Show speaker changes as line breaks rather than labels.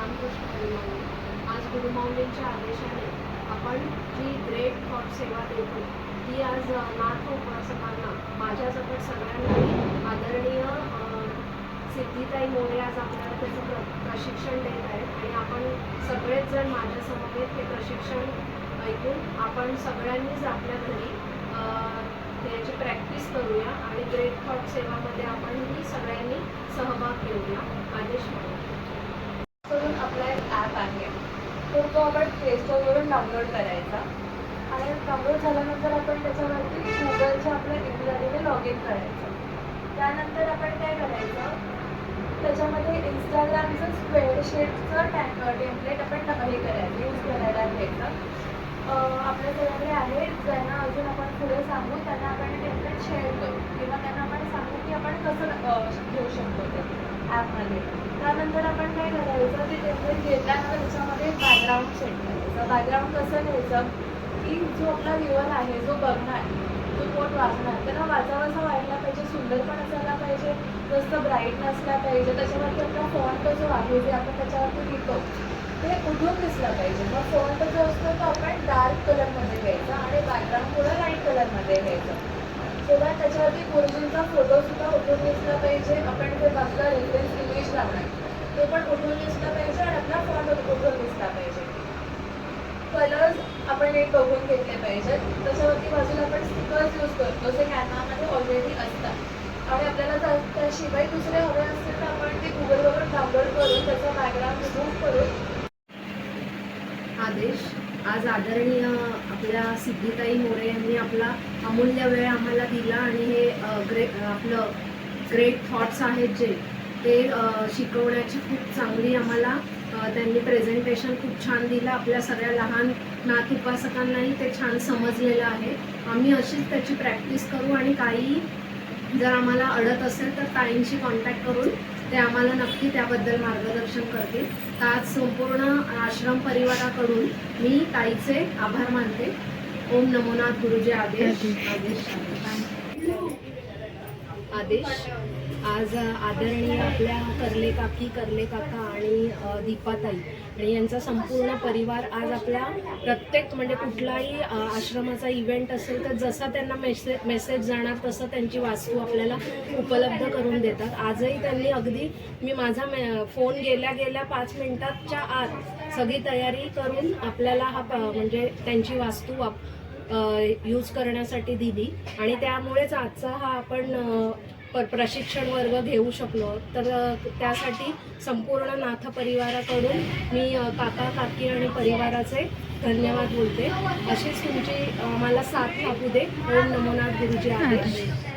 रामकृष्ण हरिमाऊली आज गुरुमाऊलींच्या आदेशाने आपण जी great thought सेवा देतो ती आज अ, नाथ उपासकांना माझ्यासकट सगळ्यांनाही आदरणीय सिद्धिताई मोरे आज आपल्याला त्याचं प्र प्रशिक्षण देत आहेत. आणि आपण सगळेच जण माझ्यासमवेत हे प्रशिक्षण ऐकून आपण सगळ्यांनीच आपल्या घरी त्याची प्रॅक्टिस करूया. आणि ग्रेट थॉट सेवामध्ये आपण ही सगळ्यांनी सहभाग घेऊया. आदेश म्हणून
करून आपला एक ॲप आहे तर तो आपण प्लेस्टोअरवरून डाउनलोड करायचा. आणि डाउनलोड झाल्यानंतर आपण त्याच्यावरती गुगलच्या आपल्या ईमेल आयडीने लॉग इन करायचं. त्यानंतर आपण काय करायचं? त्याच्यामध्ये इंस्टाग्रामचं स्प्रेडशीटचं टॅ टेम्पलेट आपण हे करायचं यूज करायला घ्यायचं. आपल्या सगळ्यांकडे आहे. ज्यांना अजून आपण पुढे सांगू त्यांना आपण टेम्पलेट शेअर करू. किंवा त्यांना आपण सांगू की आपण कसं घेऊ शकतो ते ॲपमध्ये त्यानंतर आपण काय करायचं ते टेम्पलेट घेताना त्याच्यामध्ये बॅकग्राऊंड सेट करायचं. बॅकग्राऊंड कसं घ्यायचं? की जो आपला व्ह्युअर आहे जो बघणार जो कोण वाचणार त्यांना वाचावासा वाटला पाहिजे सुंदर पण असायला पाहिजे जास्त ब्राईट नसला पाहिजे त्याच्यावरती आपला फॉन्ट जो आहे जे आपण त्याच्यावरती लिहितो ते उठून दिसलं पाहिजे. मग फॉन्ट जो असतो तो आपण डार्क कलरमध्ये घ्यायचा आणि बॅकग्राऊंड थोडं लाइट कलरमध्ये घ्यायचं. सो त्याच्यावरती गुरुजींचा फोटोसुद्धा उठून दिसला पाहिजे. आपण जे बघलं रेफरन्स इमेज लावणार तो पण उठून दिसला पाहिजे आणि आपला फॉन्ट उठून दिसला पाहिजे कलर्स आपण एक बघून घेतले पाहिजेत त्याच्यावरती बाजूला आपण स्टिकर्स यूज करतो जे कॅनवामध्ये ऑलरेडी असतात. आणि आपल्याला त्या- त्याशिवाय दुसरे हवे असतील तर आपण ते गुगलवर डाउनलोड करून त्याचा बॅकग्राऊंड रिमूव्ह करून.
आदेश. आज आदरणीय आपल्या सिद्धिताई मोरे यांनी आपला अमूल्य वेळ आम्हाला दिला आणि हे ग्रे आपलं ग्रेट थॉट्स आहेत जे ते शिकवण्याची खूप चांगली आम्हाला त्यांनी प्रेझेंटेशन खूप छान दिलं. आपल्या सगळ्या लहान नाथ उपासकांनाही ते छान समजलेलं आहे. आम्ही अशीच त्याची प्रॅक्टिस करू आणि काही जर आम्हाला अडत असेल तर ताईंशी कॉन्टॅक्ट करून ते आम्हाला नक्की त्याबद्दल मार्गदर्शन करतील. तर आज संपूर्ण आश्रम परिवाराकडून मी ताईचे आभार मानते. ओम नमोनाथ गुरुजी आदेश. आदेश. आदेश. आज आदरणीय आपल्या करले काकी करले काका आणि दीपाताई आणि यांचा संपूर्ण परिवार आज आपल्या प्रत्येक म्हणजे कुठलाही आश्रमाचा इव्हेंट असेल तर जसा त्यांना मेसेज मेसेज जाणार तसं त्यांची वास्तू आपल्याला उपलब्ध करून देतात. आजही त्यांनी अगदी मी माझा मे फोन गेल्या गेल्या पाच मिनिटाच्या आत सगळी तयारी करून आपल्याला हा म्हणजे त्यांची वास्तू वाप यूज करण्यासाठी दिली. आणि त्यामुळेच आजचा हा आपण प- प्रशिक्षण वर्ग घेऊ शकलो. तर त्यासाठी संपूर्ण नाथ परिवाराकडून मी काका काकी आणि परिवाराचे धन्यवाद बोलते. अशीच तुमची मला साथ लाभू दे. ओम नमोनाथ गुरुजी. आहे